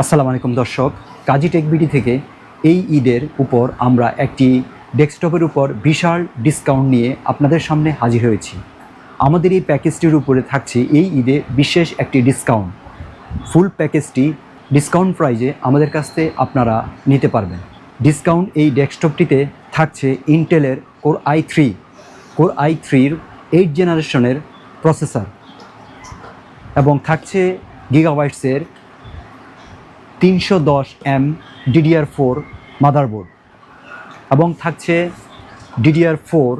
আসসালামু আলাইকুম দর্শক, কাজী টেকবিডি থেকে এই ঈদের উপর আমরা একটি ডেস্কটপের উপর বিশাল ডিসকাউন্ট নিয়ে আপনাদের সামনে হাজির হয়েছি। আমাদের এই প্যাকেজটির উপরে থাকছে এই ঈদে বিশেষ একটি ডিসকাউন্ট। ফুল প্যাকেজটি ডিসকাউন্ট প্রাইজে আমাদের কাছ থেকে আপনারা নিতে পারবেন। ডিসকাউন্ট এই ডেস্কটপটিতে থাকছে ইন্টেলের core i three. Core i থ্রির এইট জেনারেশনের প্রসেসর। এবং থাকছে গিগাবাইটসের তিনশো দশ এম ডিডিআর ফোর মাদারবোর্ড এবং থাকছে DDR four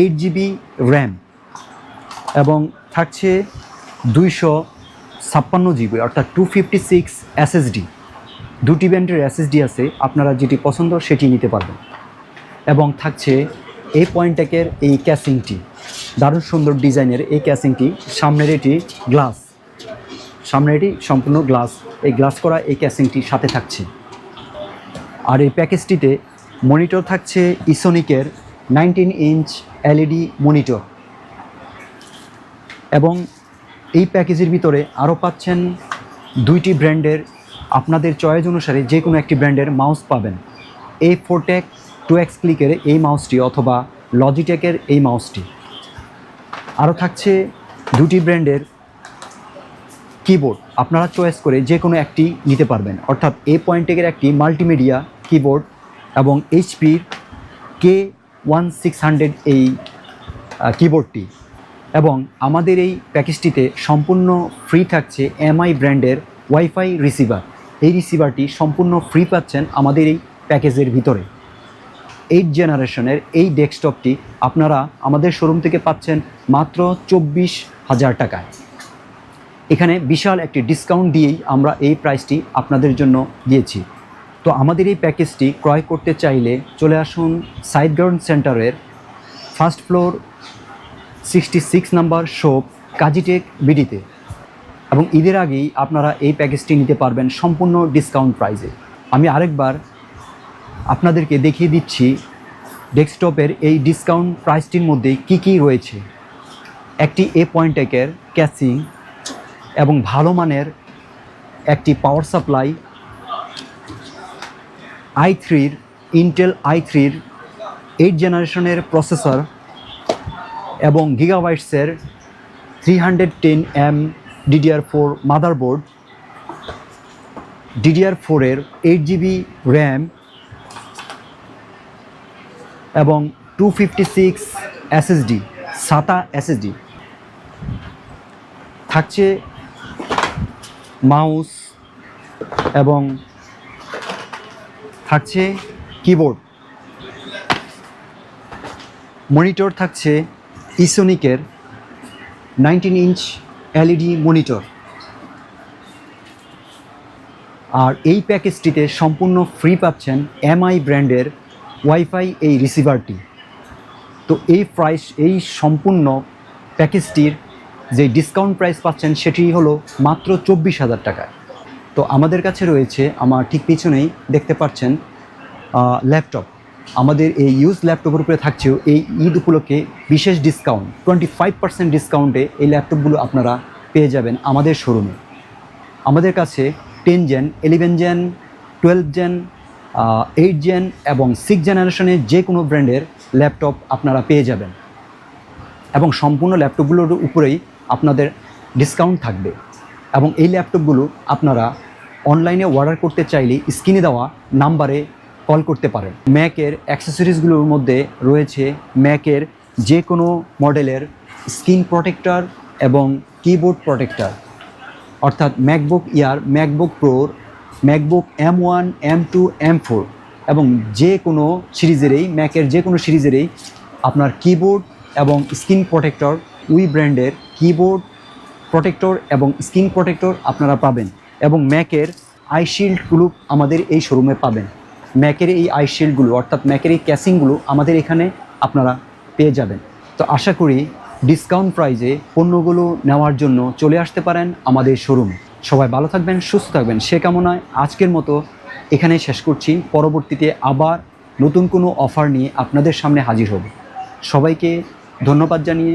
eight GB RAM এবং থাকছে দুইশো ছাপ্পান্ন জিবি, অর্থাৎ টু ফিফটি সিক্স এসএসডি দুটি ব্যান্ডের এসএসডি আছে, আপনারা যেটি পছন্দ সেটি নিতে পারবেন। এবং থাকছে এই পয়েন্টেকের এই ক্যাসিংটি, দারুণ সুন্দর ডিজাইনের এই ক্যাসিংটি, সামনের এটি গ্লাস। সামনে এটি সম্পূর্ণ গ্লাস। এই গ্লাস করা এই ক্যাসিংটি সাথে থাকছে। আর এই প্যাকেজটিতে মনিটর থাকছে ইসোনিকের নাইনটিন ইঞ্চ এলইডি মনিটর। এবং এই প্যাকেজের ভিতরে আরও পাচ্ছেন দুইটি ব্র্যান্ডের। আপনাদের চয়েস অনুসারে যে কোনো একটি ব্র্যান্ডের মাউস পাবেন। এই ফোরটেক টু এক্স ক্লিকের এই মাউসটি অথবা লজিটেকের এই মাউসটি। আরও থাকছে দুটি ব্র্যান্ডের কিবোর্ড আপনারা চয়েস করে যে কোনো একটি নিতে পারবেন। অর্থাৎ এ পয়েন্টেকের একটি মাল্টিমিডিয়া কিবোর্ড এবং এইচপির কে ওয়ান সিক্স হান্ড্রেড এই কিবোর্ডটি এবং আমাদের এই প্যাকেজটিতে সম্পূর্ণ ফ্রি থাকছে এমআই ব্র্যান্ডের ওয়াইফাই রিসিভার এই রিসিভারটি সম্পূর্ণ ফ্রি পাচ্ছেন আমাদের এই প্যাকেজের ভিতরে। এইট জেনারেশনের এই ডেস্কটপটি আপনারা আমাদের শোরুম থেকে পাচ্ছেন মাত্র চব্বিশ হাজার টাকায়। এখানে বিশাল একটি ডিসকাউন্ট দিয়েই আমরা এই প্রাইসটি আপনাদের জন্য দিয়েছি। তো আমাদের এই প্যাকেজটি ক্রয় করতে চাইলে চলে আসুন সাইড গ্রাউন্ড সেন্টারের first floor sixty six number shop Kazitech বিডিতে এবং ঈদের আগেই আপনারা এই প্যাকেজটি নিতে পারবেন সম্পূর্ণ ডিসকাউন্ট প্রাইসে আমি আরেকবার আপনাদেরকে দেখিয়ে দিচ্ছি ডেস্কটপের এই ডিসকাউন্ট প্রাইসটির মধ্যে কি কি রয়েছে। একটি এ পয়েন্ট পয়েন্টেকের ক্যাসিং এবং ভালো মানের একটি পাওয়ার সাপ্লাই আই থ্রির ইন্টেল আই থ্রির এইট জেনারেশনের প্রসেসর এবং গিগাবাইটসের three hundred ten M DDR four motherboard DDR ফোরের এইট জিবি র্যাম এবং two fifty six SSD SATA SSD থাকছে মাউস এবং থাকছে কিবোর্ড। মনিটর থাকছে ইসোনিকের নাইনটিন ইঞ্চ এলইডি মনিটর। আর এই প্যাকেজটিতে সম্পূর্ণ ফ্রি পাচ্ছেন এমআই ব্র্যান্ডের ওয়াইফাই এই রিসিভারটি। তো এই প্রাইস, এই সম্পূর্ণ প্যাকেজটির যে ডিসকাউন্ট প্রাইস পাচ্ছেন সেটি হলো মাত্র চব্বিশ হাজার টাকায়। তো আমাদের কাছে রয়েছে, আমার ঠিক পিছনেই দেখতে পাচ্ছেন ল্যাপটপ আমাদের এই ইউজ ল্যাপটপের উপরে থাকছেও এই ঈদ উপলক্ষে বিশেষ ডিসকাউন্ট টোয়েন্টি ফাইভ পার্সেন্ট ডিসকাউন্টে এই ল্যাপটপগুলো আপনারা পেয়ে যাবেন আমাদের শোরুমে আমাদের কাছে ten gen eleven gen twelve gen eight gen এবং সিক্স জেনারেশনের যে কোনো ব্র্যান্ডের ল্যাপটপ আপনারা পেয়ে যাবেন। এবং সম্পূর্ণ ল্যাপটপগুলোর উপরেই আপনাদের ডিসকাউন্ট থাকবে। এবং এই ল্যাপটপগুলো আপনারা অনলাইনে অর্ডার করতে চাইলে স্ক্রিনে দেওয়া নাম্বারে কল করতে পারেন। ম্যাকের অ্যাক্সেসরিজগুলোর মধ্যে রয়েছে ম্যাকের যে কোনো মডেলের স্ক্রিন প্রোটেক্টর এবং কিবোর্ড প্রোটেক্টর অর্থাৎ MacBook Air MacBook প্রোর MacBook M one M two M four এবং যে কোনো সিরিজেরই ম্যাকের যে কোনো সিরিজেরই আপনার কিবোর্ড এবং স্ক্রিন প্রোটেক্টর উই ব্র্যান্ডের কিবোর্ড প্রোটেক্টর এবং স্ক্রিন প্রোটেক্টর আপনারা পাবেন এবং ম্যাকের আইশিল্ডগুলো আমাদের এই শোরুমে পাবেন। ম্যাকের এই আইশিল্ডগুলো অর্থাৎ ম্যাকের এই ক্যাসিংগুলো আমাদের এখানে আপনারা পেয়ে যাবেন। তো আশা করি ডিসকাউন্ট প্রাইজে পণ্যগুলো নেওয়ার জন্য চলে আসতে পারেন আমাদের শোরুমে সবাই ভালো থাকবেন, সুস্থ থাকবেন, সে কামনায় আজকের মতো এখানে শেষ করছি। পরবর্তীতে আবার নতুন কোনো অফার নিয়ে আপনাদের সামনে হাজির হব। সবাইকে ধন্যবাদ জানিয়ে